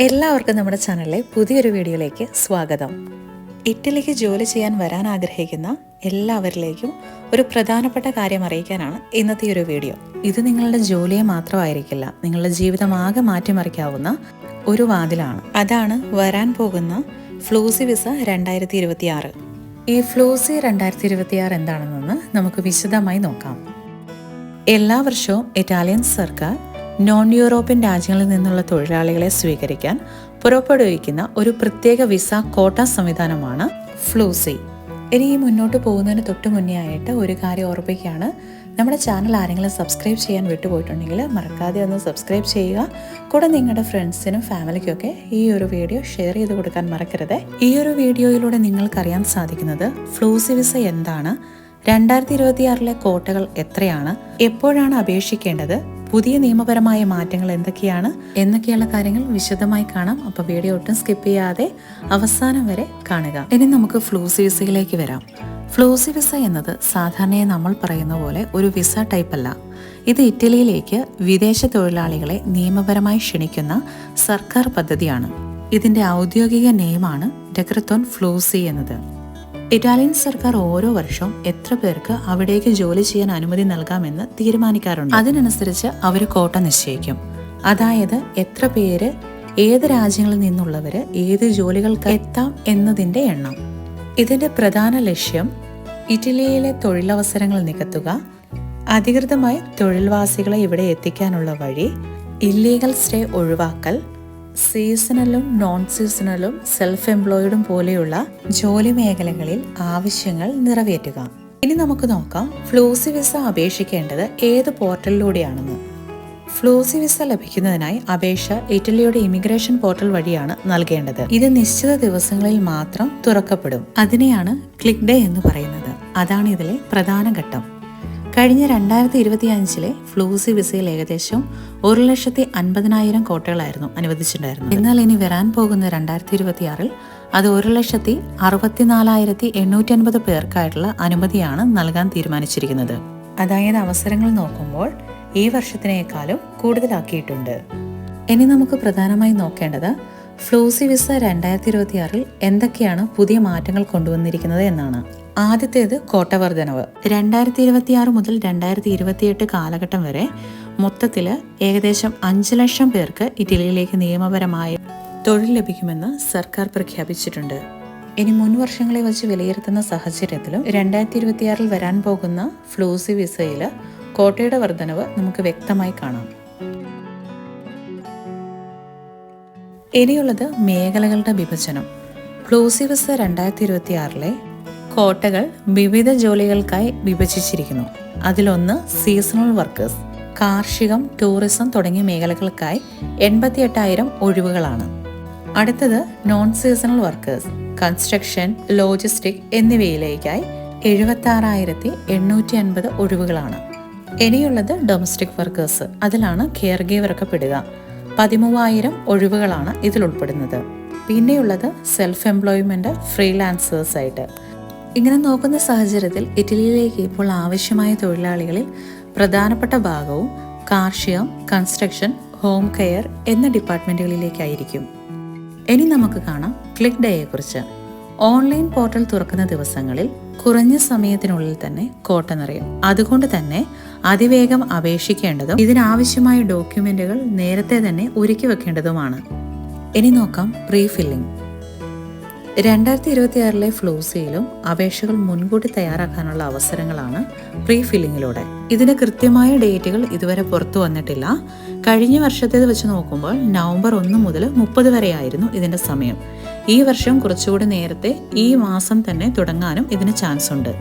എല്ലാവർക്കും നമ്മുടെ ചാനലിലെ പുതിയൊരു വീഡിയോയിലേക്ക് സ്വാഗതം. ഇറ്റലിക്ക് ജോലി ചെയ്യാൻ വരാൻ ആഗ്രഹിക്കുന്ന എല്ലാവരിലേക്കും ഒരു പ്രധാനപ്പെട്ട കാര്യം അറിയിക്കാനാണ് ഇന്നത്തെ ഒരു വീഡിയോ. ഇത് നിങ്ങളുടെ ജോലിയെ മാത്രമായിരിക്കില്ല നിങ്ങളുടെ ജീവിതം ആകെ മാറ്റിമറിക്കാവുന്ന ഒരു വാതിലാണ്. അതാണ് വരാൻ പോകുന്ന ഫ്ലൂസി വിസ രണ്ടായിരത്തി ഇരുപത്തി ആറ് ഈ ഫ്ലൂസി രണ്ടായിരത്തി ഇരുപത്തി ആറ് എന്താണെന്ന് നമുക്ക് വിശദമായി നോക്കാം. എല്ലാ വർഷവും ഇറ്റാലിയൻ സർക്കാർ നോൺ യൂറോപ്യൻ രാജ്യങ്ങളിൽ നിന്നുള്ള തൊഴിലാളികളെ സ്വീകരിക്കാൻ പുറപ്പെടുവിക്കുന്ന ഒരു പ്രത്യേക വിസ കോട്ട സംവിധാനമാണ് ഫ്ലൂസി. ഇനി ഈ മുന്നോട്ട് പോകുന്നതിന് തൊട്ട് മുന്നേ ആയിട്ട് ഒരു കാര്യം ഓർപ്പിക്കുകയാണ്. നമ്മുടെ ചാനൽ ആരെങ്കിലും സബ്സ്ക്രൈബ് ചെയ്യാൻ വിട്ടുപോയിട്ടുണ്ടെങ്കിൽ മറക്കാതെ ഒന്ന് സബ്സ്ക്രൈബ് ചെയ്യുക. കൂടെ നിങ്ങളുടെ ഫ്രണ്ട്സിനും ഫാമിലിക്കൊക്കെ ഈ ഒരു വീഡിയോ ഷെയർ ചെയ്ത് കൊടുക്കാൻ മറക്കരുത്. ഈ ഒരു വീഡിയോയിലൂടെ നിങ്ങൾക്കറിയാൻ സാധിക്കുന്നത് ഫ്ലൂസി വിസ എന്താണ്? രണ്ടായിരത്തി ഇരുപത്തിയാറിലെ കോട്ടകൾ എത്രയാണ്? എപ്പോഴാണ് അപേക്ഷിക്കേണ്ടത്? പുതിയ നിയമപരമായ മാറ്റങ്ങൾ എന്തൊക്കെയാണ് എന്നൊക്കെയുള്ള കാര്യങ്ങൾ വിശദമായി കാണാം. അപ്പോൾ വീഡിയോ ഒട്ടും സ്കിപ്പ് ചെയ്യാതെ അവസാനം വരെ കാണുക. ഇനി നമുക്ക് ഫ്ലൂസി വിസയിലേക്ക് വരാം. ഫ്ലൂസി വിസ എന്നത് സാധാരണയായി നമ്മൾ പറയുന്ന പോലെ ഒരു വിസ ടൈപ്പ് അല്ല. ഇത് ഇറ്റലിയിലേക്ക് വിദേശ തൊഴിലാളികളെ നിയമപരമായി ക്ഷണിക്കുന്ന സർക്കാർ പദ്ധതിയാണ്. ഇതിന്റെ ഔദ്യോഗിക നെയിമാണ് ഡെക്രത്തോൺ ഫ്ലൂസി എന്നത്. ഇറ്റാലിയൻ സർക്കാർ ഓരോ വർഷവും എത്ര പേർക്ക് അവിടേക്ക് ജോലി ചെയ്യാൻ അനുമതി നൽകാമെന്ന് തീരുമാനിക്കാറുണ്ട്. അതിനനുസരിച്ച് അവർ കോട്ട നിശ്ചയിക്കും. അതായത് എത്ര പേര് ഏത് രാജ്യങ്ങളിൽ നിന്നുള്ളവര് ഏത് ജോലികൾക്ക് എത്താം എന്നതിന്റെ എണ്ണം. ഇതിന്റെ പ്രധാന ലക്ഷ്യം ഇറ്റലിയിലെ തൊഴിലവസരങ്ങൾ നികത്തുക അധികൃതമായി തൊഴിൽവാസികളെ ഇവിടെ എത്തിക്കാനുള്ള വഴി ഇല്ലീഗൽ സ്റ്റേ ഒഴിവാക്കൽ സീസണലും നോൺ സീസണലും സെൽഫ് എംപ്ലോയിഡും പോലെയുള്ള ജോലി മേഖലകളിൽ ആവശ്യങ്ങൾ നിറവേറ്റുക. ഇനി നമുക്ക് നോക്കാം ഫ്ലൂസി വിസ അപേക്ഷിക്കേണ്ടത് ഏത് പോർട്ടലിലൂടെയാണെന്ന്. ഫ്ലൂസി വിസ ലഭിക്കുന്നതിനായി അപേക്ഷ ഇറ്റലിയുടെ ഇമിഗ്രേഷൻ പോർട്ടൽ വഴിയാണ് നൽകേണ്ടത്. ഇത് നിശ്ചിത ദിവസങ്ങളിൽ മാത്രം തുറക്കപ്പെടും. അതിനെയാണ് ക്ലിക്ക് ഡേ എന്ന് പറയുന്നത്. അതാണ് ഇതിലെ പ്രധാന ഘട്ടം. കഴിഞ്ഞ രണ്ടായിരത്തി ഇരുപത്തി അഞ്ചിലെ ഫ്ലൂസി വിസയിൽ ഏകദേശം ഒരു ലക്ഷത്തി അൻപതിനായിരം കോട്ടകളായിരുന്നു അനുവദിച്ചിട്ടുണ്ടായിരുന്നത്. എന്നാൽ ഇനി വരാൻ പോകുന്ന രണ്ടായിരത്തി ഇരുപത്തി അത് ഒരു ലക്ഷത്തി അറുപത്തിനാലായിരത്തി എണ്ണൂറ്റി അൻപത് പേർക്കായിട്ടുള്ള അനുമതിയാണ് നൽകാൻ തീരുമാനിച്ചിരിക്കുന്നത്. അതായത് അവസരങ്ങൾ നോക്കുമ്പോൾ ഈ വർഷത്തിനേക്കാളും കൂടുതലാക്കിയിട്ടുണ്ട്. ഇനി നമുക്ക് പ്രധാനമായി നോക്കേണ്ടത് ഫ്ലൂസി വിസ രണ്ടായിരത്തി ഇരുപത്തി ആറിൽ എന്തൊക്കെയാണ് പുതിയ മാറ്റങ്ങൾ കൊണ്ടുവന്നിരിക്കുന്നത് എന്നാണ്. ആദ്യത്തേത് കോട്ടവർദ്ധനവ്. രണ്ടായിരത്തി ഇരുപത്തി ആറ് മുതൽ രണ്ടായിരത്തി ഇരുപത്തിയെട്ട് കാലഘട്ടം വരെ മൊത്തത്തിൽ ഏകദേശം അഞ്ച് ലക്ഷം പേർക്ക് ഇറ്റലിയിലേക്ക് നിയമപരമായ തൊഴിൽ ലഭിക്കുമെന്ന് സർക്കാർ പ്രഖ്യാപിച്ചിട്ടുണ്ട്. ഇനി മുൻ വർഷങ്ങളെ വെച്ച് വിലയിരുത്തുന്ന സാഹചര്യത്തിലും രണ്ടായിരത്തി ഇരുപത്തിയാറിൽ വരാൻ പോകുന്ന ഫ്ലൂസി വിസയിൽ കോട്ടയുടെ വർധനവ് നമുക്ക് വ്യക്തമായി കാണാം. ഇനിയുള്ളത് മേഖലകളുടെ വിഭജനം. ഫ്ലൂസി വിസ രണ്ടായിരത്തി ഇരുപത്തി ആറിലെ കോട്ടകൾ വിവിധ ജോലികൾക്കായി വിഭജിച്ചിരിക്കുന്നു. അതിലൊന്ന് സീസണൽ വർക്കേഴ്സ് കാർഷികം ടൂറിസം തുടങ്ങിയ മേഖലകൾക്കായി എൺപത്തി എട്ടായിരം ഒഴിവുകളാണ്. അടുത്തത് non seasonal workers construction logistic എന്നിവയിലേക്കായി എഴുപത്തി ആറായിരത്തി എണ്ണൂറ്റി അൻപത് ഒഴിവുകളാണ്. ഇനിയുള്ളത് ഡൊമസ്റ്റിക് വർക്കേഴ്സ് അതിലാണ് കെയർ ഗീവറൊക്കെ പെടുക. പതിമൂവായിരം ഒഴിവുകളാണ് ഇതിൽ ഉൾപ്പെടുന്നത്. പിന്നെയുള്ളത് സെൽഫ് എംപ്ലോയ്മെന്റ് ഫ്രീലാൻസേഴ്സ് ആയിട്ട്. ഇങ്ങനെ നോക്കുന്ന സാഹചര്യത്തിൽ ഇറ്റലിയിലേക്ക് ഇപ്പോൾ ആവശ്യമായ തൊഴിലാളികളിൽ പ്രധാനപ്പെട്ട ഭാഗവും കാർഷികം കൺസ്ട്രക്ഷൻ ഹോം കെയർ എന്ന ഡിപ്പാർട്ട്മെന്റുകളിലേക്കായിരിക്കും. ഇനി നമുക്ക് കാണാം ക്ലിക്ക് ഡേയെ കുറിച്ച് ഓൺലൈൻ പോർട്ടൽ തുറക്കുന്ന ദിവസങ്ങളിൽ കുറഞ്ഞ സമയത്തിനുള്ളിൽ തന്നെ കോട്ട നിറയും. അതുകൊണ്ട് തന്നെ അതിവേഗം അപേക്ഷിക്കേണ്ടതും ഇതിനാവശ്യമായ ഡോക്യുമെന്റുകൾ നേരത്തെ തന്നെ ഒരുക്കി വെക്കേണ്ടതുമാണ്. ഇനി നോക്കാം പ്രീ ഫില്ലിംഗ് രണ്ടായിരത്തി ഇരുപത്തി ആറിലെ ഫ്ലൂസിയിലും അപേക്ഷകൾ മുൻകൂട്ടി തയ്യാറാക്കാനുള്ള അവസരങ്ങളാണ് പ്രീ ഫില്ലിങ്ങിലൂടെ ഇതിന്റെ കൃത്യമായ ഡേറ്റുകൾ ഇതുവരെ പുറത്തു വന്നിട്ടില്ല. കഴിഞ്ഞ വർഷത്തേത് വെച്ച് നോക്കുമ്പോൾ നവംബർ ഒന്ന് മുതൽ മുപ്പത് വരെയായിരുന്നു ഇതിന്റെ സമയം. ഈ വർഷം കുറച്ചുകൂടി നേരത്തെ ഈ മാസം തന്നെ തുടങ്ങാനും ഇതിന് ചാൻസ് ഉണ്ട്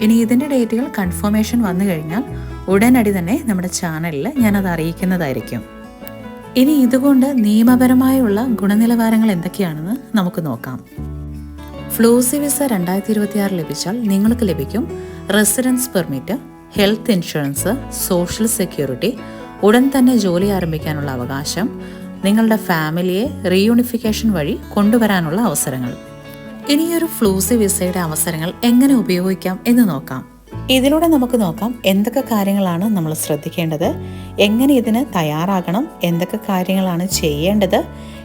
ഇനി ഇതിന്റെ ഡേറ്റുകൾ കൺഫർമേഷൻ വന്നു കഴിഞ്ഞാൽ ഉടനടി തന്നെ നമ്മുടെ ചാനലിൽ ഞാനത് അറിയിക്കുന്നതായിരിക്കും. ഇനി ഇതുകൊണ്ട് നിയമപരമായുള്ള ഗുണനിലവാരങ്ങൾ എന്തൊക്കെയാണെന്ന് നമുക്ക് നോക്കാം. ഫ്ലൂസി വിസ രണ്ടായിരത്തി ഇരുപത്തിയാറ് ലഭിച്ചാൽ നിങ്ങൾക്ക് ലഭിക്കും residence permit health insurance social security ഉടൻ തന്നെ ജോലി ആരംഭിക്കാനുള്ള അവകാശം നിങ്ങളുടെ ഫാമിലിയെ റീയൂണിഫിക്കേഷൻ വഴി കൊണ്ടുവരാനുള്ള അവസരങ്ങൾ. ഇനിയൊരു ഫ്ലൂസി വിസയുടെ അവസരങ്ങൾ എങ്ങനെ ഉപയോഗിക്കാം എന്ന് നോക്കാം. ഇതിലൂടെ നമുക്ക് നോക്കാം എന്തൊക്കെ കാര്യങ്ങളാണ് നമ്മൾ ശ്രദ്ധിക്കേണ്ടത് എങ്ങനെ ഇതിന് തയ്യാറാകണം എന്തൊക്കെ കാര്യങ്ങളാണ് ചെയ്യേണ്ടത്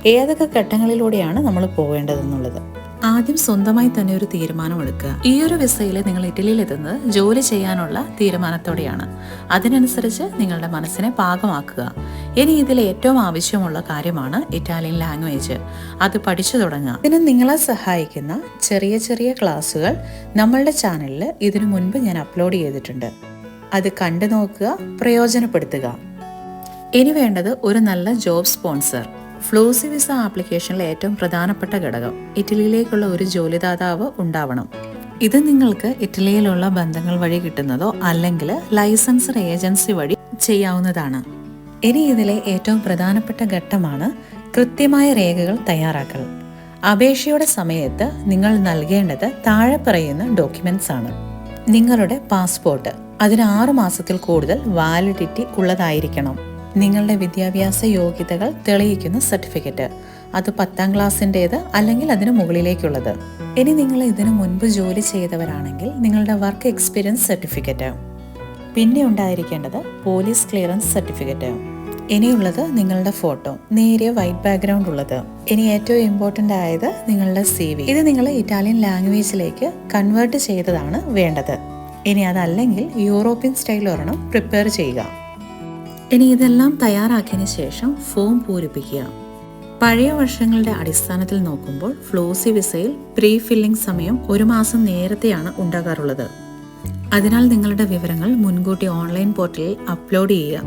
ഏതൊക്കെ ഘട്ടങ്ങളിലൂടെയാണ് നമ്മൾ പോവേണ്ടതെന്നുള്ളത്. ആദ്യം സ്വന്തമായി തന്നെ ഒരു തീരുമാനമെടുക്കുക. ഈ ഒരു വിസയിൽ നിങ്ങൾ ഇറ്റലിയിൽ എത്തുന്നത് ജോലി ചെയ്യാനുള്ള തീരുമാനത്തോടെയാണ്. അതിനനുസരിച്ച് നിങ്ങളുടെ മനസ്സിനെ പാകമാക്കുക. ഇനി ഇതിൽ ഏറ്റവും ആവശ്യമുള്ള കാര്യമാണ് ഇറ്റാലിയൻ ലാംഗ്വേജ്. അത് പഠിച്ചു തുടങ്ങുക. ഇതിന് നിങ്ങളെ സഹായിക്കുന്ന ചെറിയ ചെറിയ ക്ലാസ്സുകൾ നമ്മളുടെ ചാനലിൽ ഇതിനു മുൻപ് ഞാൻ അപ്ലോഡ് ചെയ്തിട്ടുണ്ട്. അത് കണ്ടു നോക്കുക പ്രയോജനപ്പെടുത്തുക. ഇനി വേണ്ടത് ഒരു നല്ല ജോബ് സ്പോൺസർ. ഫ്ലൂസി വിസ ആപ്ലിക്കേഷനിലെ ഏറ്റവും പ്രധാനപ്പെട്ട ഘടകം ഇറ്റലിയിലേക്കുള്ള ഒരു ജോലിദാതാവ് ഉണ്ടാവണം. ഇത് നിങ്ങൾക്ക് ഇറ്റലിയിലുള്ള ബന്ധങ്ങൾ വഴി കിട്ടുന്നതോ അല്ലെങ്കിൽ ലൈസൻസർ ഏജൻസി വഴി ചെയ്യാവുന്നതാണ്. ഇനി ഇതിലെ ഏറ്റവും പ്രധാനപ്പെട്ട ഘട്ടമാണ് കൃത്യമായ രേഖകൾ തയ്യാറാക്കൽ. അപേക്ഷയുടെ സമയത്ത് നിങ്ങൾ നൽകേണ്ടത് താഴെ പറയുന്ന ഡോക്യുമെന്റ്സ് ആണ്. നിങ്ങളുടെ പാസ്പോർട്ട് അതിന് ആറു മാസത്തിൽ കൂടുതൽ വാലിഡിറ്റി ഉള്ളതായിരിക്കണം. നിങ്ങളുടെ വിദ്യാഭ്യാസ യോഗ്യതകൾ തെളിയിക്കുന്ന സർട്ടിഫിക്കറ്റ്. അത് പത്താം ക്ലാസ്സിന്റേത് അല്ലെങ്കിൽ അതിന് മുകളിലേക്കുള്ളത്. ഇനി നിങ്ങൾ ഇതിനു മുൻപ് ജോലി ചെയ്തവരാണെങ്കിൽ നിങ്ങളുടെ വർക്ക് എക്സ്പീരിയൻസ് സർട്ടിഫിക്കറ്റ്. പിന്നെ ഉണ്ടായിരിക്കേണ്ടത് പോലീസ് ക്ലിയറൻസ് സർട്ടിഫിക്കറ്റ്. ഇനിയുള്ളത് നിങ്ങളുടെ ഫോട്ടോ നേരിയ വൈറ്റ് ബാക്ക്ഗ്രൗണ്ട് ഉള്ളത്. ഇനി ഏറ്റവും ഇമ്പോർട്ടന്റ് ആയത് നിങ്ങളുടെ സി വി ഇത് നിങ്ങൾ ഇറ്റാലിയൻ ലാംഗ്വേജിലേക്ക് കൺവേർട്ട് ചെയ്തതാണ് വേണ്ടത്. ഇനി അതല്ലെങ്കിൽ യൂറോപ്യൻ സ്റ്റൈൽ ഒരെണ്ണം പ്രിപ്പയർ ചെയ്യുക. ഇനി ഇതെല്ലാം തയ്യാറാക്കിയതിന് ശേഷം ഫോം പൂരിപ്പിക്കുക. പഴയ വർഷങ്ങളുടെ അടിസ്ഥാനത്തിൽ നോക്കുമ്പോൾ ഫ്ലോസി വിസയിൽ പ്രീ ഫില്ലിംഗ് സമയം ഒരു മാസം നേരത്തെയാണ് ഉണ്ടാകാറുള്ളത്. അതിനാൽ നിങ്ങളുടെ വിവരങ്ങൾ മുൻകൂട്ടി ഓൺലൈൻ പോർട്ടലിൽ അപ്ലോഡ് ചെയ്യുക.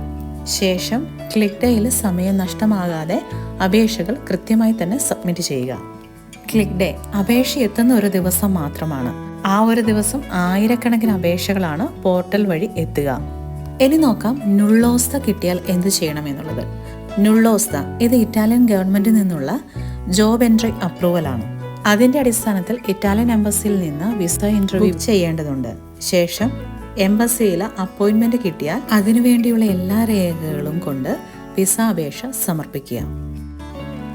ശേഷം ക്ലിക്ക് ഡേയിൽ സമയം നഷ്ടമാകാതെ അപേക്ഷകൾ കൃത്യമായി തന്നെ സബ്മിറ്റ് ചെയ്യുക. ക്ലിക്ക് ഡേ അപേക്ഷ എത്തുന്ന ഒരു ദിവസം മാത്രമാണ്. ആ ഒരു ദിവസം ആയിരക്കണക്കിന് അപേക്ഷകളാണ് പോർട്ടൽ വഴി എത്തുക. ഇനി നോക്കാം നുള്ളോസ്ത കിട്ടിയാൽ എന്ത് ചെയ്യണം എന്നുള്ളത്. നുള്ളോസ്ത ഇത് ഇറ്റാലിയൻ ഗവൺമെന്റിൽ നിന്നുള്ള ജോബ് എൻട്രി അപ്രൂവൽ ആണ്. അതിന്റെ അടിസ്ഥാനത്തിൽ ഇറ്റാലിയൻ എംബസിയിൽ നിന്ന് വിസ ഇന്റർവ്യൂ ചെയ്യേണ്ടതുണ്ട്. ശേഷം എംബസിയിൽ അപ്പോയിന്റ്മെന്റ് കിട്ടിയാൽ അതിനുവേണ്ടിയുള്ള എല്ലാ രേഖകളും കൊണ്ട് വിസ അപേക്ഷ സമർപ്പിക്കുക.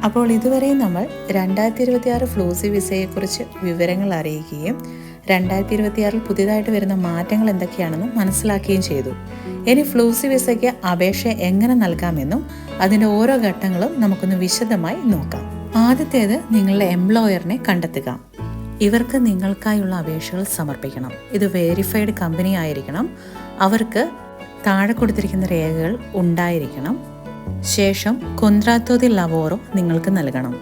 അപ്പോൾ ഇതുവരെ നമ്മൾ രണ്ടായിരത്തി ഇരുപത്തി ആറ് ഫ്ലൂസി വിസയെക്കുറിച്ച് വിവരങ്ങൾ അറിയിക്കുകയും രണ്ടായിരത്തി ഇരുപത്തിയാറിൽ പുതിയതായിട്ട് വരുന്ന മാറ്റങ്ങൾ എന്തൊക്കെയാണെന്ന് മനസ്സിലാക്കുകയും ചെയ്തു. ഇനി ഫ്ലൂസി വിസയ്ക്ക് അപേക്ഷ എങ്ങനെ നൽകാമെന്നും അതിന്റെ ഓരോ ഘട്ടങ്ങളും നമുക്കൊന്ന് വിശദമായി നോക്കാം. ആദ്യത്തേത് നിങ്ങളുടെ എംപ്ലോയറിനെ കണ്ടെത്തുക. ഇവർക്ക് നിങ്ങൾക്കായുള്ള അപേക്ഷകൾ സമർപ്പിക്കണം. ഇത് വേരിഫൈഡ് കമ്പനി ആയിരിക്കണം. അവർക്ക് താഴെ കൊടുത്തിരിക്കുന്ന രേഖകൾ ഉണ്ടായിരിക്കണം. ശേഷം കൊന്ത്രാത്തോതി ലവോറോ നിങ്ങൾക്ക് നൽകണം.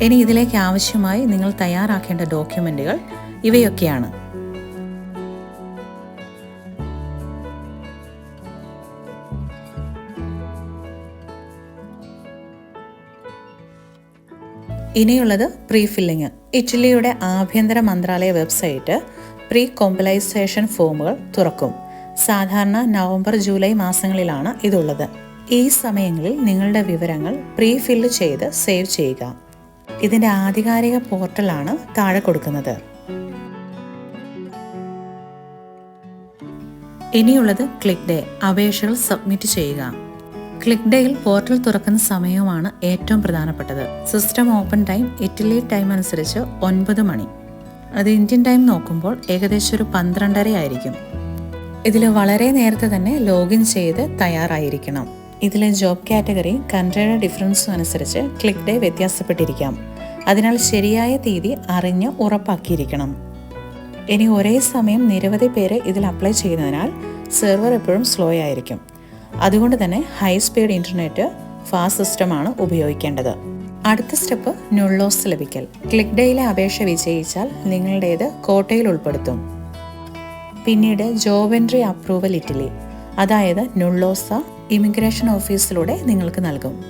ഇനി ഇതിലേക്ക് ആവശ്യമായി നിങ്ങൾ തയ്യാറാക്കേണ്ട ഡോക്യുമെന്റുകൾ ഇവയൊക്കെയാണ്. ഇനിയുള്ളത് പ്രീ ഫില്ലിംഗ് ഇറ്റലിയുടെ ആഭ്യന്തര മന്ത്രാലയ വെബ്സൈറ്റ് പ്രീ കോമ്പലൈസേഷൻ ഫോമുകൾ തുറക്കും. സാധാരണ നവംബർ ജൂലൈ മാസങ്ങളിലാണ് ഇതുള്ളത്. ഈ സമയങ്ങളിൽ നിങ്ങളുടെ വിവരങ്ങൾ പ്രീ ഫില്ല് ചെയ്ത് സേവ് ചെയ്യുക. ഇതിന്റെ ആധികാരിക പോർട്ടലാണ് താഴെ കൊടുക്കുന്നത്. ഇനിയുള്ളത് ക്ലിക്ക് ഡേ. അപേക്ഷകൾ സബ്മിറ്റ് ചെയ്യുക. ക്ലിക്ക് ഡേയിൽ പോർട്ടൽ തുറക്കുന്ന സമയവുമാണ് ഏറ്റവും പ്രധാനപ്പെട്ടത്. System open time Italy time അനുസരിച്ച് ഒൻപത് മണി. അത് ഇന്ത്യൻ ടൈം നോക്കുമ്പോൾ ഏകദേശം ഒരു പന്ത്രണ്ടര ആയിരിക്കും. ഇതിൽ വളരെ നേരത്തെ തന്നെ ലോഗിൻ ചെയ്ത് തയ്യാറായിരിക്കണം. ഇതിലെ ജോബ് കാറ്റഗറി കൺട്രിയുടെ ഡിഫറൻസും അനുസരിച്ച് ക്ലിക്ക് ഡേ വ്യത്യാസപ്പെട്ടിരിക്കാം. അതിനാൽ ശരിയായ തീയതി അറിഞ്ഞ് ഉറപ്പാക്കിയിരിക്കണം. ഇനി ഒരേ സമയം നിരവധി പേര് ഇതിൽ അപ്ലൈ ചെയ്യുന്നതിനാൽ സെർവർ എപ്പോഴും സ്ലോ ആയിരിക്കും. അതുകൊണ്ട് തന്നെ ഹൈ സ്പീഡ് ഇന്റർനെറ്റ് ഫാസ്റ്റ് സിസ്റ്റമാണ് ഉപയോഗിക്കേണ്ടത്. അടുത്ത സ്റ്റെപ്പ് നുള്ളോസ് ലഭിക്കൽ. ക്ലിക്ക് ഡേയിലെ അപേക്ഷ വിജയിച്ചാൽ നിങ്ങളുടേത് കോട്ടയിൽ ഉൾപ്പെടുത്തും. പിന്നീട് ജോബ് എൻട്രി അപ്രൂവൽ ഇറ്റലി. അതായത് നുള്ളോസ ഇമിഗ്രേഷൻ ഓഫീസിലൂടെ നിങ്ങൾക്ക് നൽകും.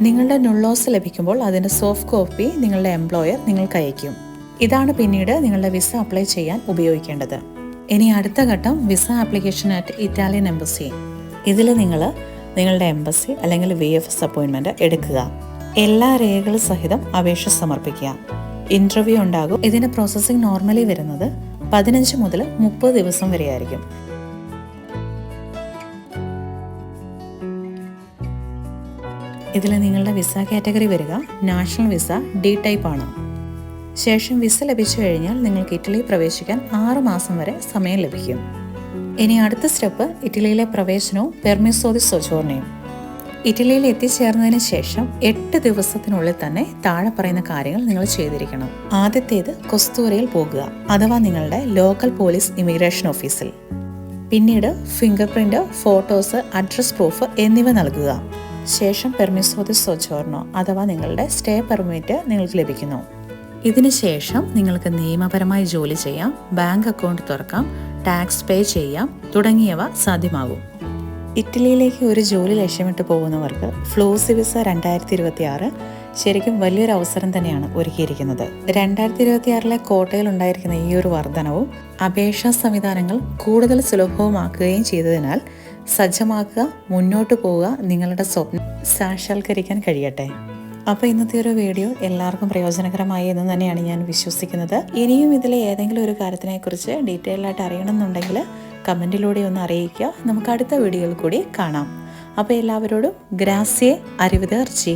നിങ്ങളുടെ നുള്ളോസ് ലഭിക്കുമ്പോൾ അതിന്റെ സോഫ്റ്റ് കോപ്പി നിങ്ങളുടെ എംപ്ലോയർ നിങ്ങൾക്ക് അയക്കും ഇതാണ് പിന്നീട് നിങ്ങളുടെ വിസ അപ്ലൈ ചെയ്യാൻ ഉപയോഗിക്കേണ്ടത്. ഇനി അടുത്ത ഘട്ടം visa application at Italian embassy ഇതിൽ നിങ്ങൾ നിങ്ങളുടെ എംബസി അല്ലെങ്കിൽ വി എഫ് എസ് അപ്പോയിൻമെന്റ് എടുക്കുക. എല്ലാ രേഖകളും സഹിതം അപേക്ഷ സമർപ്പിക്കുക. ഇന്റർവ്യൂ ഉണ്ടാകും. ഇതിന്റെ പ്രോസസ്സിംഗ് നോർമലി വരുന്നത് പതിനഞ്ച് മുതൽ മുപ്പത് ദിവസം വരെയായിരിക്കും. ഇതിൽ നിങ്ങളുടെ വിസ കാറ്റഗറി വരിക. നാഷണൽ വിസ ഡി ടൈപ്പ് ആണ്. ശേഷം വിസ ലഭിച്ചു കഴിഞ്ഞാൽ നിങ്ങൾക്ക് ഇറ്റലി പ്രവേശിക്കാൻ ആറ് മാസം വരെ സമയം ലഭിക്കും. ഇനി അടുത്ത സ്റ്റെപ്പ് ഇറ്റലിയിലെ പ്രവേശനവും പെർമിസോദി സൊജോർണയും ഇറ്റലിയിൽ എത്തിച്ചേർന്നതിന് ശേഷം എട്ട് ദിവസത്തിനുള്ളിൽ തന്നെ താഴെ പറയുന്ന കാര്യങ്ങൾ നിങ്ങൾ ചെയ്തിരിക്കണം. ആദ്യത്തേത് കൊസ്തൂരയിൽ പോകുക അഥവാ നിങ്ങളുടെ ലോക്കൽ പോലീസ് ഇമിഗ്രേഷൻ ഓഫീസിൽ പിന്നീട് finger print photos address proof എന്നിവ നൽകുക. ശേഷം പെർമിസോദി സോചോർണോ അഥവാ നിങ്ങളുടെ സ്റ്റേ പെർമിറ്റ് നിങ്ങൾക്ക് ലഭിക്കുന്നു. ഇതിനുശേഷം നിങ്ങൾക്ക് നിയമപരമായി ജോലി ചെയ്യാം ബാങ്ക് അക്കൗണ്ട് തുറക്കാം ടാക്സ് പേ ചെയ്യാം തുടങ്ങിയവ സാധ്യമാകും. ഇറ്റലിയിലേക്ക് ഒരു ജോലി ലക്ഷ്യമിട്ട് പോകുന്നവർക്ക് ഫ്ലോസി വിസ രണ്ടായിരത്തി ഇരുപത്തി ആറ് ശരിക്കും വലിയൊരു അവസരം തന്നെയാണ് ഒരുക്കിയിരിക്കുന്നത്. രണ്ടായിരത്തി ഇരുപത്തി ആറിലെ കോട്ടയിൽ ഉണ്ടായിരിക്കുന്ന ഈ ഒരു വർധനവും അപേക്ഷാ സംവിധാനങ്ങൾ കൂടുതൽ സുലഭവുമാക്കുകയും ചെയ്തതിനാൽ സജ്ജമാക്കുക മുന്നോട്ട് പോവുക നിങ്ങളുടെ സ്വപ്നം സാക്ഷാത്കരിക്കാൻ കഴിയട്ടെ. അപ്പോൾ ഇന്നത്തെ ഒരു വീഡിയോ എല്ലാവർക്കും പ്രയോജനകരമായി എന്ന് തന്നെയാണ് ഞാൻ വിശ്വസിക്കുന്നത്. ഇനിയും ഇതിലെ ഏതെങ്കിലും ഒരു കാര്യത്തിനെക്കുറിച്ച് ഡീറ്റെയിൽ ആയിട്ട് അറിയണമെന്നുണ്ടെങ്കിൽ കമന്റിലൂടെ ഒന്ന് അറിയിക്കുക. നമുക്ക് അടുത്ത വീഡിയോയിൽ കൂടി കാണാം. അപ്പോൾ എല്ലാവരോടും ഗ്രാസിയെ അറിവിതേർച്ചി